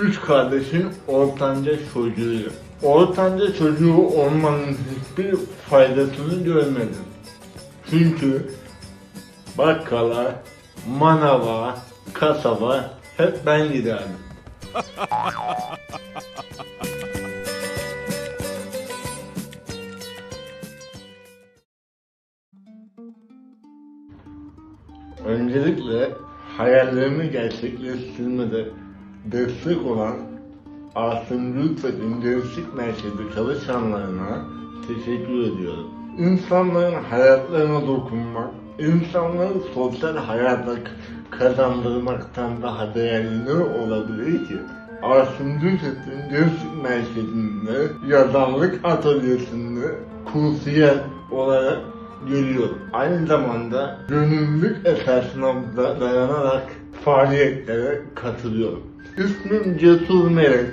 Üç kardeşin ortanca çocuğuyum. Ortanca çocuğu olmanın hiçbir faydasını görmedim. Çünkü bakkala, manava, kasaba hep ben giderdim. Öncelikle hayallerimi gerçekleştirmede destek olan Asım Gülfet'in gençlik merkezi çalışanlarına teşekkür ediyorum. İnsanların hayatlarına dokunmak, insanları sosyal hayata kazandırmaktan daha değerli ne olabilir ki? Asım Gülfet'in gençlik merkezinde yazarlık atölyesinde kursiyer olarak görüyorum. Aynı zamanda gönüllülük esasına da dayanarak faaliyetlere katılıyorum. İsmim Cesur Melek.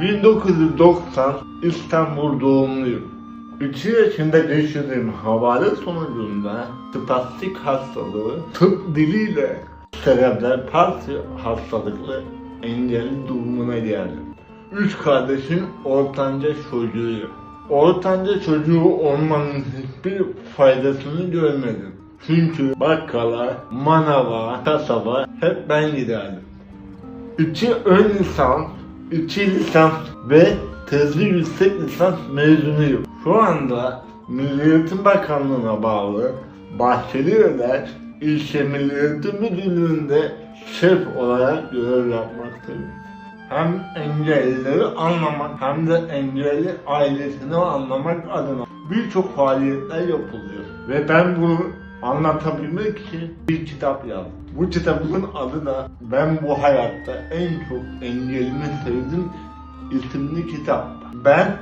1990 İstanbul doğumluyum. 2 yaşında geçirdiğim havale sonucunda spastik hastalığı tıp diliyle serebral palsi hastalıklı engelli durumuna geldim. Üç kardeşin ortanca çocuğuyum. Ortanca çocuğu olmanın hiçbir faydasını görmedim. Çünkü bakkala, manava, kasaba hep ben giderdim. İki ön lisans, iki lisans ve tezli yüksek lisans mezunuyum. Şu anda Milli Eğitim Bakanlığı'na bağlı Bahçelievler İlçe Milli Eğitim Müdürlüğü'nde şef olarak görev yapmaktayım. Hem engellileri anlamak hem de engelli ailesini anlamak adına birçok faaliyetler yapılıyor. Ve ben bunu anlatabilmek için bir kitap yazdım. Bu kitabın adı da Ben bu hayatta en çok engelimi sevdim isimli kitap. Ben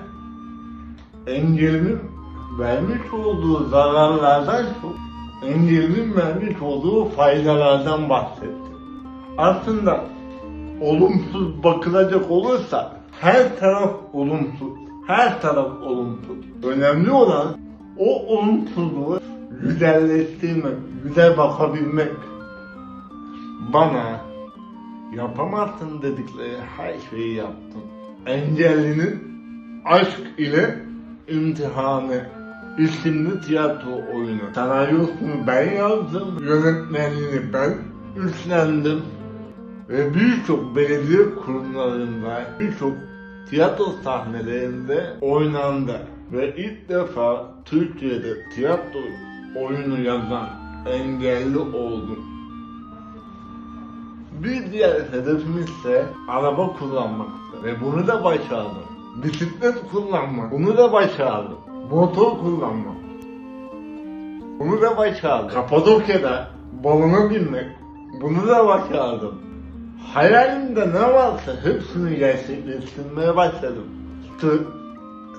engelimin vermiş olduğu zararlardan çok engelimin vermiş olduğu faydalardan bahsettim. Aslında olumsuz bakılacak olursa her taraf olumsuz. Her taraf olumsuz. Önemli olan o olumsuzluğu güzelleştirmek, güzel bakabilmek. Bana yapamazsın dedikleri her şeyi yaptım. Engellinin aşk ile imtihanı isimli tiyatro oyunu. Senaryosunu ben yazdım, yönetmenliğini ben üstlendim ve birçok belediye kurumlarında, birçok tiyatro sahnelerinde oynandı. Ve ilk defa Türkiye'de tiyatro oyunu yazan engelli oldum. Bir diğer hedefimiz ise araba kullanmaktı ve bunu da başardım. Bisiklet kullanmak, bunu da başardım. Motor kullanmak, bunu da başardım. Kapadokya'da balona binmek, bunu da başardım. Hayalimde ne varsa hepsini gerçekleştirmeye başladım. Tır,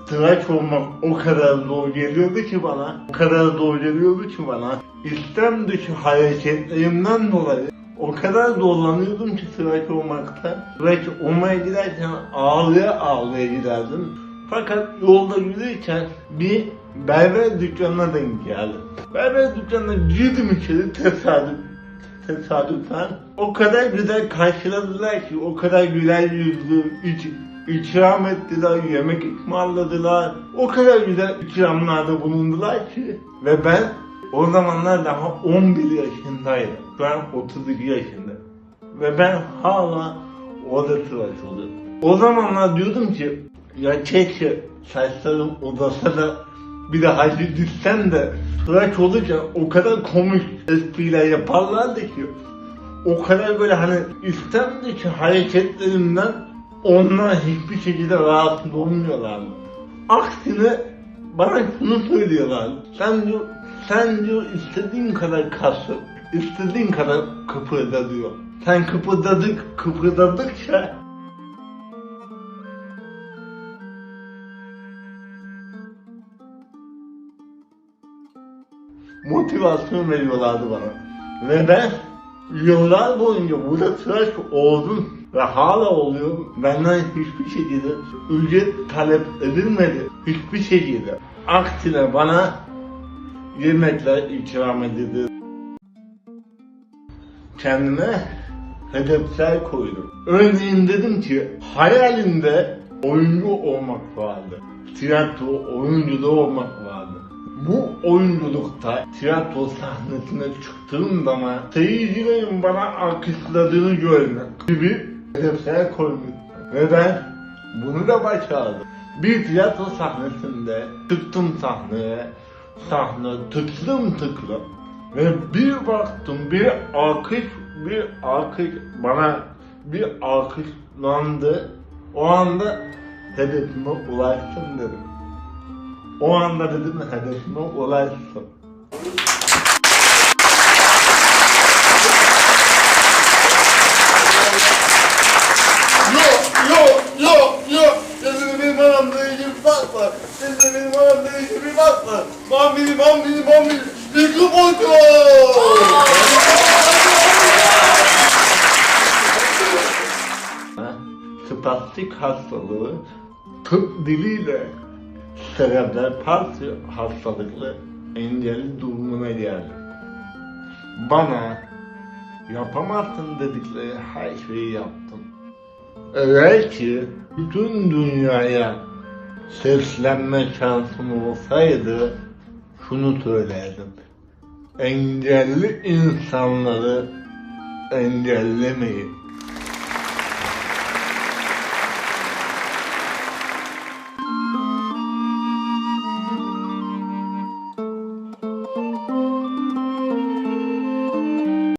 tıraş olmak o kadar zor geliyordu ki bana, o kadar zor geliyordu ki bana. İstem dışı hareketlerimden dolayı o kadar zorlanıyordum ki tıraş olmakta. Tıraş olmaya giderken ağlaya ağlaya giderdim. Fakat yolda yürürken bir berber dükkanına denk geldim. Berber dükkanına girdim içeri tesadüf tesadüfen o kadar güzel karşıladılar ki, o kadar güler yüzlü, ikram ettiler, yemek ısmarladılar. O kadar güzel ikramlarda bulundular ki ve ben o zamanlar daha 11 yaşındaydım. An 32 yaşında. Ve ben hala orada tıraş oluyorum. O zamanlar diyordum ki ya keşke saçlarım uzasa da bir de hacı düşsem de tıraş olunca o kadar komik espriler yaparlardı ki o kadar böyle hani istemdeki hareketlerimden onlar hiçbir şekilde rahatsız olmuyorlardı. Aksine bana şunu söylüyorlar. Sen diyor, sen diyor istediğin kadar kasıp, istediğin kadar kıpırda diyor. Sen kıpırdadık, kıpırdadıkça motivasyon veriyorlardı bana. Ve ben yıllar boyunca burada tıraş oldum ve hala oluyorum. Benden hiçbir şekilde ücret talep edilmedi. Hiçbir şekilde. Aksine bana yemekler ikram edildi. Kendime hedefler koydum. Örneğin dedim ki hayalimde oyuncu olmak vardı. Tiyatro oyunculuğu olmak vardı. Bu oyunculukta tiyatro sahnesine çıktığım zaman seyircilerin bana alkışladığını görmek gibi hedefler koymuştum. Neden? Bunu da başardım. Bir tiyatro sahnesinde çıktım sahneye, sahne tıklım tıklım ve bir baktım bir alkış, bir alkış bana bir alkışlandı. O anda hedefime ulaştım dedim. O anda dedim hedefime ulaştım. Bakma. Bambini bambini bambini. Mikrofon Ha? Spastik hastalığı tıp diliyle serebral palsi hastalıklı engelli durumuna geldi. Bana yapamazsın dedikleri her şeyi yaptım. Eğer ki bütün dünyaya seslenme şansım olsaydı şunu söylerdim. Engelli insanları engellemeyin.